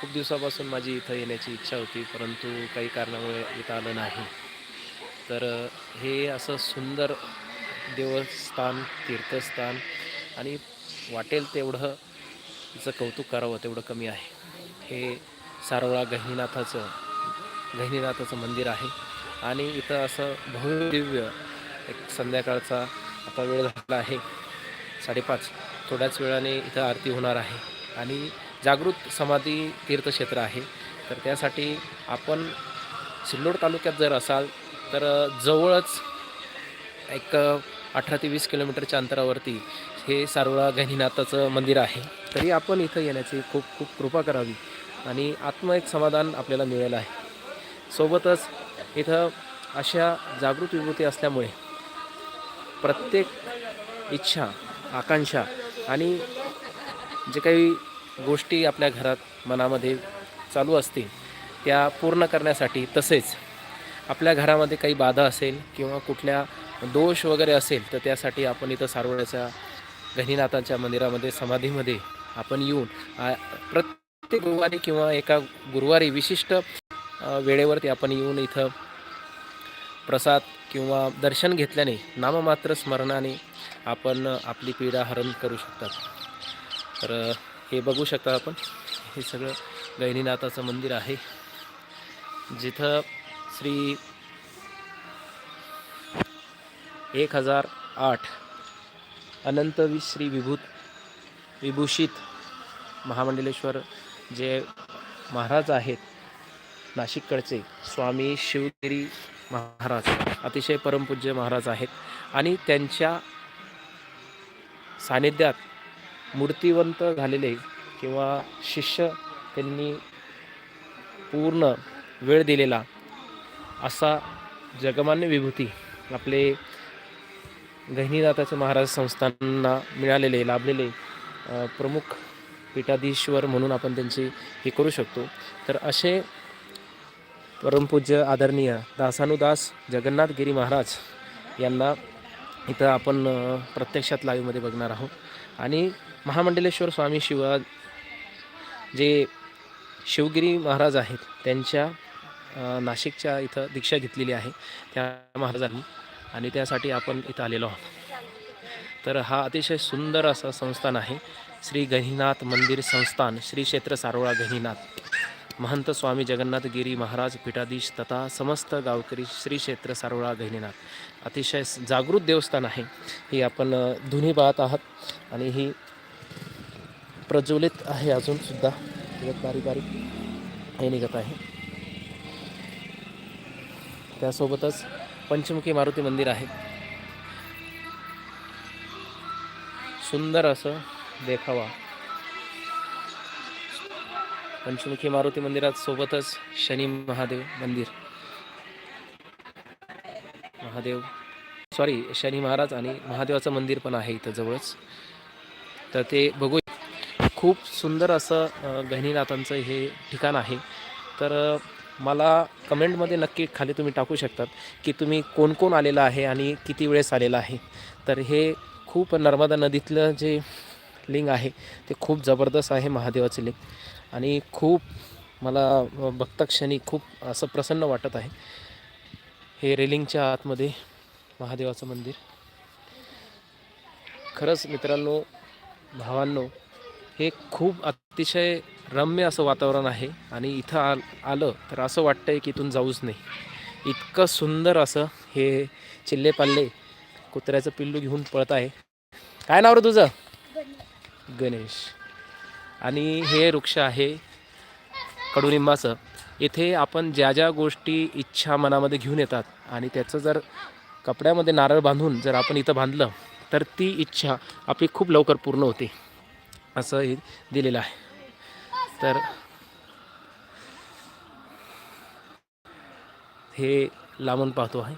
खूप दिवसापासून माझी इथं येण्याची इच्छा होती परंतु काही कारणामुळे इथं आलं नाही. तर हे असं सुंदर देवस्थान तीर्थस्थान आणि वाटेल तेवढं तिचं कौतुक करावं तेवढं कमी आहे. हे सारोळा गहिनीनाथाचं गहिनीनाथाचं मंदिर आहे आणि इथं असं भव्यदिव्य एक संध्याकाळचा आता वेळ झाला आहे साडेपाच. थोड्याच वेळाने इथं आरती होणार आहे आणि जागृत समाधी तीर्थक्षेत्र आहे. तर त्यासाठी आपण सिल्लोड तालुक्यात जर असाल तर जवळच एक अठरा ते वीस किलोमीटरच्या अंतरावरती हे सारोळा गहिनीनाथाचं मंदिर आहे. तरी आपण इथं येण्याची खूप खूप कृपा करावी आणि आत्म एक समाधान आपल्याला मिळेल आहे. सोबतच इथं अशा जागृत विभूती असल्यामुळे प्रत्येक इच्छा आकांक्षा आणि जे काही गोष्टी आपल्या घरात मनामध्ये चालू असतील त्या पूर्ण करण्यासाठी तसेच आपल्या घरामध्ये काही बाधा असेल किंवा कुठल्या दोष वगैरे असेल तर त्यासाठी आपण इथं सारोळ्याच्या गहिनीनाथांच्या मंदिरामध्ये समाधीमध्ये आपण येऊन प्रत्येक गुरुवारी किंवा एका गुरुवारी विशिष्ट वेळेवरती आपण येऊन इथं प्रसाद किंवा दर्शन घेतल्याने नाममात्र स्मरणाने आपण आपली पीडा हरण करू शकतात. तर हे बघू शकता आपण. हे सगळं गहिनीनाथाचं मंदिर आहे. जिथं श्री एक हजार आठ अनंत श्री विभूत विभूषित महामंडलेश्वर जे महाराज आहेत नाशिककडचे स्वामी शिवगिरी महाराज अतिशय परमपूज्य महाराज आहेत. आणि त्यांच्या सानिध्यात मूर्तिवंत झालेले किंवा शिष्य त्यांनी पूर्ण वेळ दिलेला असा जगमान्य विभूती आपले गहिनीनाथाचे महाराज संस्थांना मिळालेले लाभलेले प्रमुख पीठाधीश्वर म्हणून आपण त्यांची हे करू शकतो. तर असे परमपूज्य आदरणीय दासानुदास जगन्नाथगिरी महाराज यांना इथं आपण प्रत्यक्षात लाईव्हमध्ये बघणार आहोत. आणि महामंडलेश्वर स्वामी शिवा जे शिवगिरी महाराज आहेत त्यांच्या नाशिकच्या इथं दीक्षा घेतलेली आहे त्या महाराजांनी आणि त्यासाठी आपण इथं आलेलो आहोत. तर हा अतिशय सुंदर असं संस्थान आहे श्री गहिनाथ मंदिर संस्थान श्री क्षेत्र सारोळा गहिनाथ. महंत स्वामी जगन्नाथगिरी महाराज पीठाधीश तथा समस्त गावकरी श्री क्षेत्र सारोळा गहिनीनाथ. अतिशय जागृत देवस्थान आहे. ही आपण धुनी पाहत आहात आणि ही प्रज्वलित आहे अजूनसुद्धा बारीक बारीक हे निघत आहे. त्यासोबतच पंचमुखी मारुती मंदिर आहे. सुंदर असं देखावा. पंचमुखी मारुती मंदिरात सोबतच शनी महादेव मंदिर. महादेव सॉरी शनी महाराज आणि महादेवाचं मंदिर पण आहे इथं जवळच. तर ते बघू. खूप सुंदर असं गहिनीनाथांचं हे ठिकाण आहे. तर मला कमेंटमध्ये नक्की खाली तुम्ही टाकू शकतात की तुम्ही कोण कोण आलेलं आहे आणि किती वेळेस आलेलं आहे. तर हे खूप नर्मदा नदीतलं जे लिंग आहे ते खूप जबरदस्त आहे महादेवाचं लिंग. आणि खूप मला अ, बघताक्षणी खूप असं प्रसन्न वाटत आहे. हे रेलिंगच्या आतमध्ये महादेवाचं मंदिर. खरंच मित्रांनो भावांनो हे खूप अतिशय रम्य असं वातावरण आहे आणि इथं आल आलं तर असं वाटतंय की इथून जाऊच नाही. इतकं सुंदर असं हे चिल्ले पाल्ले कुत्र्याचं पिल्लू घेऊन पळत आहे. काय नाव रे तुझं? गणेश. आणि हे वृक्ष आहे कडुनिंबाचं. इथे आपण ज्या ज्या गोष्टी इच्छा मनामध्ये घेऊन येतात आणि त्याचं जर कपड्यामध्ये नारळ बांधून जर आपण इथं बांधलं तर ती इच्छा आपली खूप लवकर पूर्ण होते असं हे दिलेलं आहे. तर हे लांबून पाहतो आहे.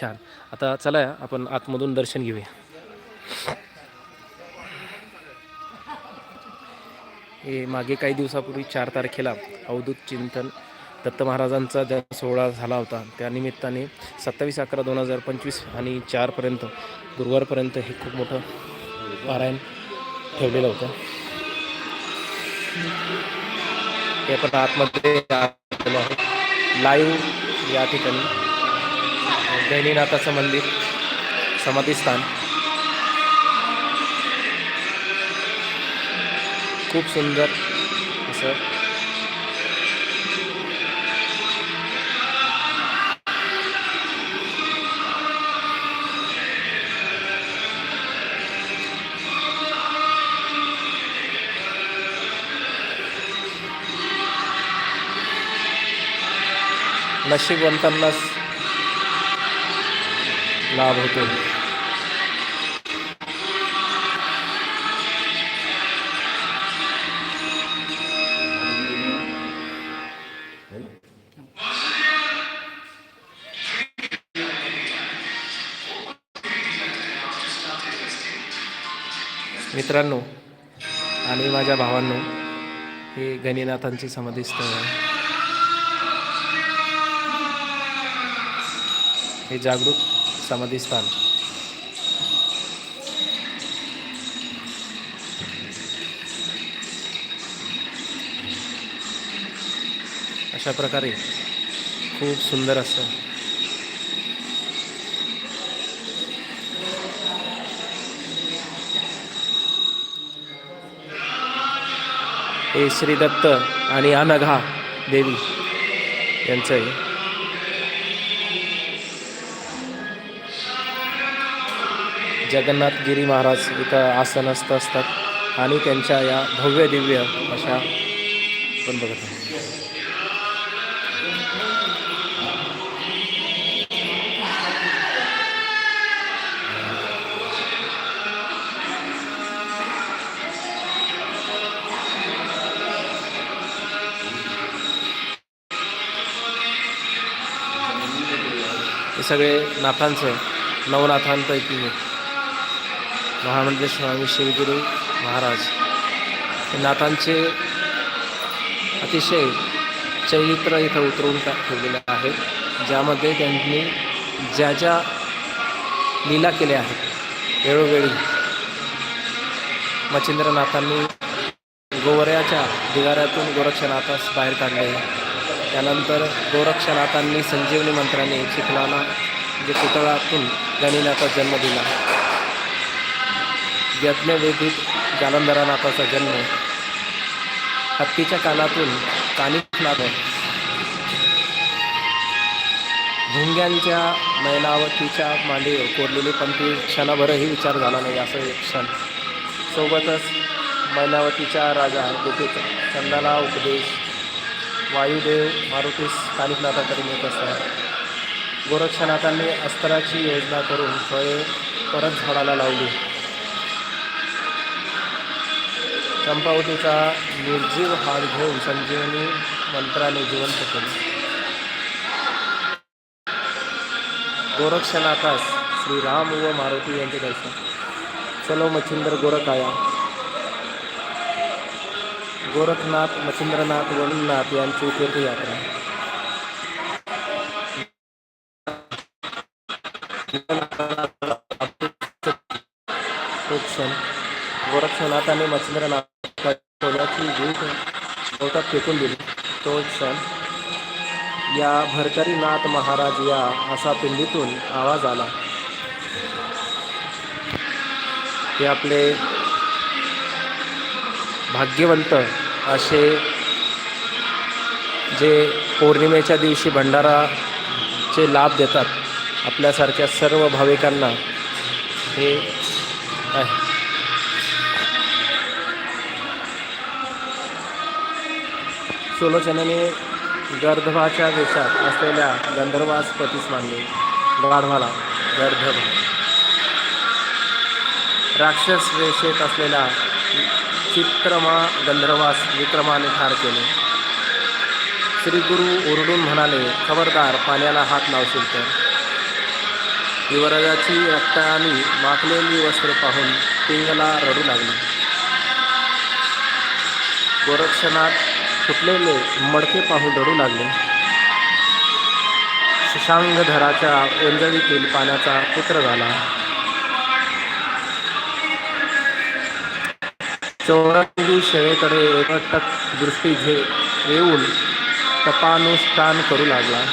छान. आता चला आपण आतमधून दर्शन घेऊया. हे मागे काही दिवसापूर्वी चार तारखेला अवधूत चिंतन दत्त महाराजांचा जन्म सोहळा झाला होता. त्यानिमित्ताने सत्तावीस अकरा दोन हजार पंचवीस आणि चारपर्यंत गुरुवारपर्यंत हे खूप मोठं पारायण ठेवलेलं होतं. हे पण आतमध्ये लाईव्ह या ठिकाणी. दैनीनाथाचं मंदिर समाधीस्थान खूप सुंदर असं. नशीबवंतांनाच लाभ होतो. मित्रांनो आणि माझ्या भावांनो हे गणिनाथांचे समाधीस्थळ आहे. हे जागृत समाधीस्थान अशा प्रकारे खूप सुंदर असं हे श्री दत्त आणि अनघा देवी यांचं आहे जगन्नाथ गिरी महाराज इथं आसनस्थ असतात आणि त्यांच्या या भव्य दिव्य अशा पण बघत सगळे नाथांचं नवनाथांपैकी एक. महामंडळ स्वामी शिवगुरू महाराज. हे नाथांचे अतिशय चरित्र इथं उतरवून ठेवलेलं आहे. ज्यामध्ये त्यांनी ज्या ज्या लीला केल्या आहेत वेळोवेळी मच्छिंद्रनाथांनी गोवऱ्याच्या ढिगाऱ्यातून गोरक्षनाथास बाहेर काढले. त्यानंतर गोरक्षनाथांनी संजीवनी मंत्राने चिखलाना जे पुतळातून गणिनाचा जन्म दिला. यज्ञवेदीत जालंधरानाथाचा जन्म. हत्तीच्या कानातून कानिफनाथ भुंग्यांच्या मैनावतीच्या मांडीवर कोरलेली पंक्ती क्षणभरही विचार झाला नाही असं एक क्षण. सोबतच मैनावतीच्या राजा गुपित चंदाला उपदेश वायुदेव मारुतीस कानिकनाथाकडे नेत असतात. गोरक्षनाथांनी अस्त्राची योजना करून फळे परत झाडाला लावली. चंपावतीचा निर्जीव हात घेऊन संजीवनी मंत्राने जिवंत केले. गोरक्षनाथास श्रीराम व मारुती यांचे दर्शन. चलो मच्छिंदर गोरखाया. गोरखनाथ मच्छिंद्रनाथ वरुणनाथ यांची तीर्थयात्रा. तो क्षण गोरक्षनाथाने मच्छिंद्रनाथ सोन्याची फेकून दिली. तो क्षण या भरकरीनाथ महाराज या असा पिंडीतून आवाज आला. हे आपले भाग्यवंत असे जे पौर्णिमेच्या दिवशी भंडाराचे लाभ देतात आपल्यासारख्या सर्व भाविकांना हे आहे. सुलोचनाने गर्धवाच्या वेशात असलेल्या गंधर्वास पतीस मानले गाढवाला गर्धभ राक्षस वेशेत असलेला चित्रमा गंधर्वास विक्रमाने ठार केले. श्री गुरु ओरडून म्हणाले खबरदार पाण्याला हात लावशील तर. युवराजाची रक्ताने माखलेली वस्त्र पाहून पिंगला रडू लागली. गोरक्षणात फुटलेले मडके पाहून रडू लागले. शशांगधराच्या ओंजळीतील पाण्याचा पुत्र झाला. चौरंगी शेळेकडे एकटक दृष्टी घे येऊन तपानुष्ठान करू लागला.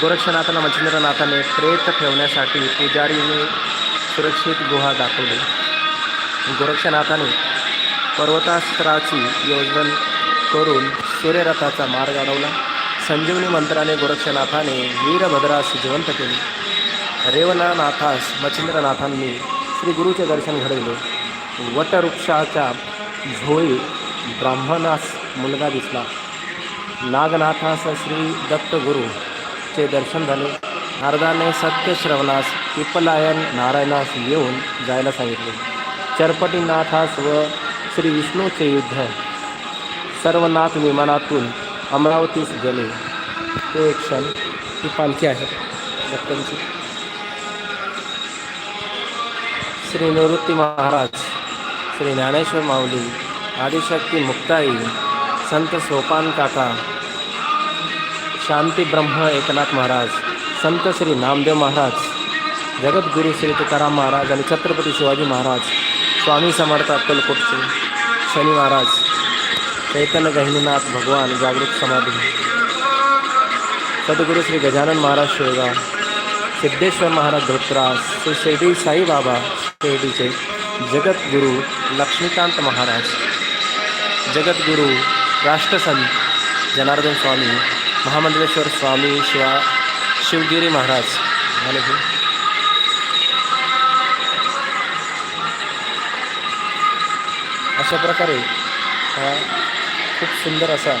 गोरक्षनाथाला मच्छिंद्रनाथाने प्रेत ठेवण्यासाठी पुजारीने सुरक्षित गुहा दाखवली. गोरक्षनाथाने पर्वतास्त्राची योजन करून सूर्यरथाचा मार्ग अडवला. संजीवनी मंत्राने गोरक्षनाथाने वीरभद्रास जिवंत केले. रेवनानाथास मच्छिंद्रनाथांनी श्री गुरुचे दर्शन घडविले. वटवृक्षाच्या झोळी ब्राह्मणास मुलगा दिसला. नागनाथास श्री दत्तगुरूचे दर्शन झाले. नारदाने सत्यश्रवणास पिपलायन नारायणास येऊन जायला सांगितले. चरपटीनाथास व श्री विष्णूचे युद्ध सर्वनाथ विमानातून अमरावतीस गेले. ते एक क्षण ही पालखी आहे दत्तांची श्री निवृत्ती महाराज श्री ज्ञानेश्वर माऊली आदिशक्ती मुक्ताई संत सोपान काका शांती ब्रह्म एकनाथ महाराज संत श्री नामदेव महाराज जगद्गुरू श्री तुकाराम महाराज आणि छत्रपती शिवाजी महाराज स्वामी समर्थ अक्कलकोटचे शनी महाराज चैतन्य गहिनीनाथ भगवान जागृत समाधी सद्गुरू श्री गजानन महाराज शेळगाव सिद्धेश्वर महाराज धोत्रास श्री शिर्डी साईबाबा शिर्डीचे जगद्गुरू लक्ष्मीकांत महाराज जगद्गुरू राष्ट्रसंत जनार्दन स्वामी महामंडलेश्वर स्वामी शिवा शिवगिरी महाराज. झाले अशा प्रकारे हा खूप सुंदर असा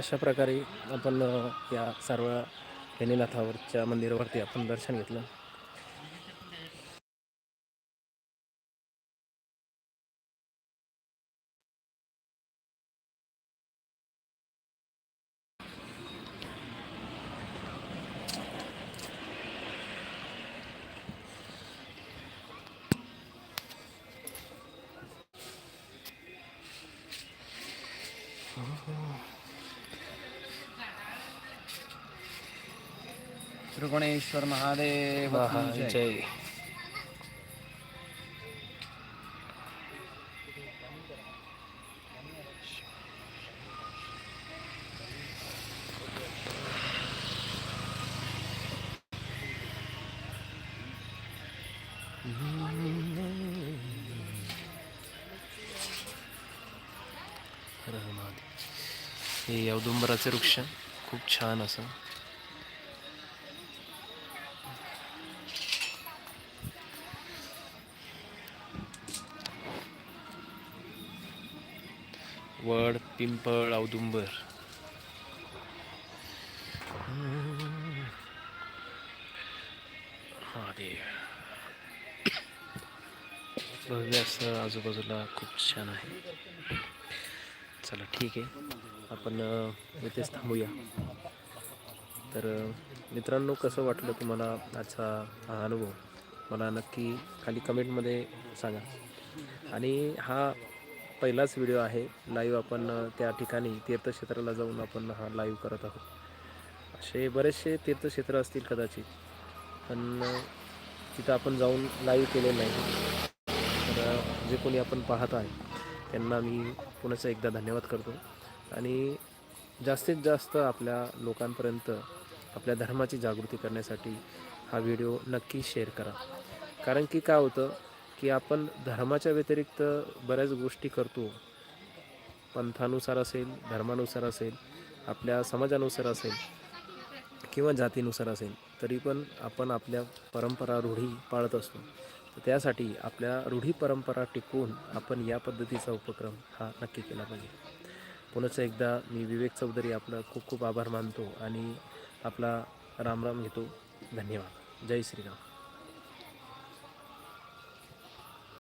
अशा प्रकारे आपण या सर्व हेनीनाथावरच्या मंदिरावरती आपण दर्शन घेतलं. त्रिगुणेश्वर महादेव हा, की जय. हे औदुंबराचे वृक्ष खूप छान असं. पिंपळ औदुंबर महादेव. भव्य असं आजूबाजूला खूप छान आहे. चला ठीक आहे. आपण इथेच थांबूया. तर मित्रांनो कसं वाटलं तुम्हाला आजचा हा अनुभव? मला नक्की खाली कमेंटमध्ये सांगा. आणि हा पहिलाच व्हिडिओ आहे. लाईव्ह आपण त्या ठिकाणी तीर्थक्षेत्राला जाऊन आपण हा लाईव्ह करत आहोत. असे बरेचसे तीर्थक्षेत्र असतील कदाचित पण तिथं आपण जाऊन लाईव्ह केले नाही. तर जे कोणी आपण पाहत आहे त्यांना मी पुन्हा एकदा धन्यवाद करतो. आणि जास्तीत जास्त आपल्या लोकांपर्यंत आपल्या धर्माची जागृती करण्यासाठी हा व्हिडिओ नक्की शेअर करा. कारण की काय होतं की आपण धर्माच्या व्यतिरिक्त बऱ्याच गोष्टी करतो. पंथानुसार असेल धर्मानुसार असेल आपल्या समाजानुसार असेल किंवा जातीनुसार असेल तरी पण आपण आपल्या परंपरा रूढी पाळत असतो. तर त्यासाठी आपल्या रूढी परंपरा टिकवून आपण या पद्धतीचा उपक्रम हा नक्की केला पाहिजे. पुनच एकदा मी विवेक चौधरी आपलं खूप खूप आभार मानतो आणि आपला रामराम घेतो. धन्यवाद. जय श्रीराम.